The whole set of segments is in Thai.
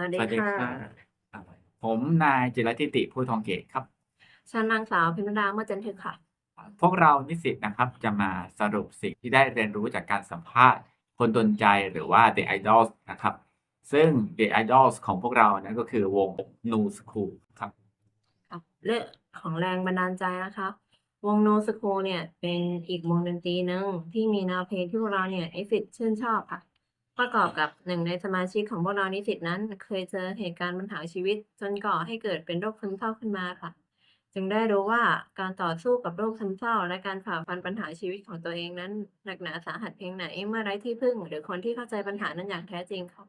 วัสดีสวัสดีค่ะค่ะผมนายจิรทิติผู้ทองเกตครับฉันนางสาวพิมดาเมื่อจันทึกค่ะ พวกเรานิสิตนะครับจะมาสรุปสิ่งที่ได้เรียนรู้จากการสัมภาษณ์ คนดนใจหรือว่า The Idols นะครับ ซึ่ง The Idols ของพวกเรานั้นก็คือวง New School ครับครับเรื่องของแรงบันดาลใจนะคะ วงโนสโคเนี่ยเป็นอีกวงดนตรีหนึ่งที่มีแนวเพลงที่พวกเราเนี่ยนิสิตชื่นชอบค่ะ ประกอบกับหนึ่งในสมาชิกของพวกเรานิสิตนั้น เคยเจอเหตุการณ์ปัญหาชีวิต จนก่อให้เกิดเป็นโรคซึมเศร้าขึ้นมาค่ะ จึงได้รู้ว่าการต่อสู้กับโรคซึมเศร้า และการฝ่าฟันปัญหาชีวิตของตัวเองนั้นหนักหนาสาหัสเพียงไหนเมื่อไร้ที่พึ่ง หรือคนที่เข้าใจปัญหานั้นอย่างแท้จริงค่ะ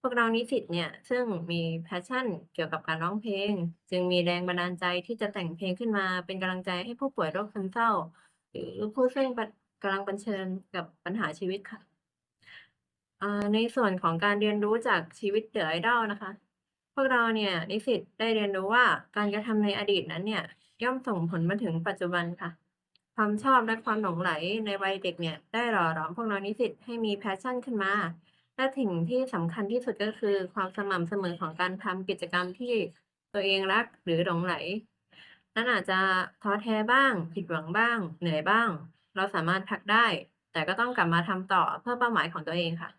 พวกเรานิสิตเนี่ยซึ่งมีแพชชั่นเกี่ยวกับการร้องเพลง จึงมีแรงบันดาลใจที่จะแต่งเพลงขึ้นมา เป็นกำลังใจให้ผู้ป่วยโรคซึมเศร้า หรือผู้ซึ่งกำลังเผชิญกับปัญหาชีวิตค่ะ อ่าในส่วนของการเรียนรู้จากชีวิตเดอะไอดอลนะคะ พวกเราเนี่ยนิสิตได้เรียนรู้ว่าการกระทำในอดีตนั้นเนี่ย ย่อมส่งผลมาถึงปัจจุบันค่ะ ความชอบและความหลงไหลในวัยเด็กเนี่ย ได้หล่อหลอมพวกเรานิสิตให้มีแพชชั่นขึ้นมา และสิ่งที่สำคัญที่สุดก็คือ ความสม่ำเสมอของการทำกิจกรรมที่ตัวเองรักหรือหลงไหล นั้นอาจจะท้อแท้บ้าง ผิดหวังบ้าง เหนื่อยบ้าง เราสามารถพักได้ แต่ก็ต้องกลับมาทำต่อเพื่อเป้าหมายของตัวเองค่ะ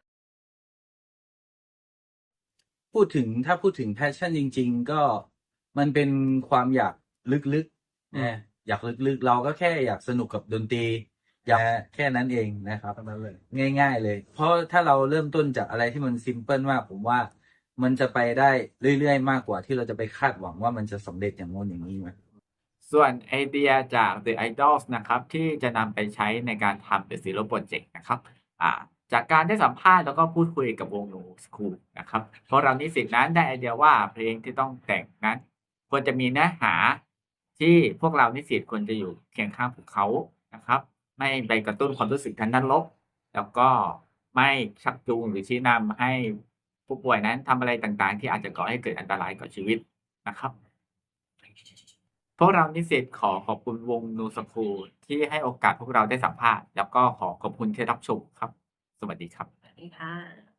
พูดถึงถ้าพูดถึงแพชชั่นจริง ๆ ก็มันเป็นความอยากลึกๆนะอยากลึกๆ เราก็แค่อยากสนุกกับดนตรี อยากแค่นั้นเองนะครับนั้นเลย ง่าย ๆ เลย เพราะถ้าเราเริ่มต้นจากอะไรที่มันซิมเพิลมากผมว่ามันจะไปได้เรื่อยๆ มากกว่าที่เราจะไปคาดหวังว่ามันจะสำเร็จอย่างโน้นอย่างนี้ไหมส่วนไอเดียจาก The Idols นะครับ ที่จะนำไปใช้ในการทำ The Zero Project นะครับ อ่า จากการได้สัมภาษณ์แล้วก็พูดคุยกับวงหนูสคูลนะครับ เพราะเรานิสิตนั้นได้ไอเดียว่าเพลงที่ต้องแต่งนั้น ควรจะมีเนื้อหาที่พวกเรานิสิตควรจะอยู่เคียงข้างพวกเขานะครับ ไม่ไปกระตุ้นความรู้สึกทางด้านลบ แล้วก็ไม่ชักจูงหรือชี้นำให้ผู้ป่วยนั้นทำอะไรต่างๆ ที่อาจจะก่อให้เกิดอันตรายกับชีวิตนะครับพวกเรานิสิตขอขอบคุณวงนูสคูลที่ให้โอกาสพวกเราได้สัมภาษณ์แล้วก็ขอขอบคุณที่รับชมครับ สวัสดีครับ สวัสดีค่ะ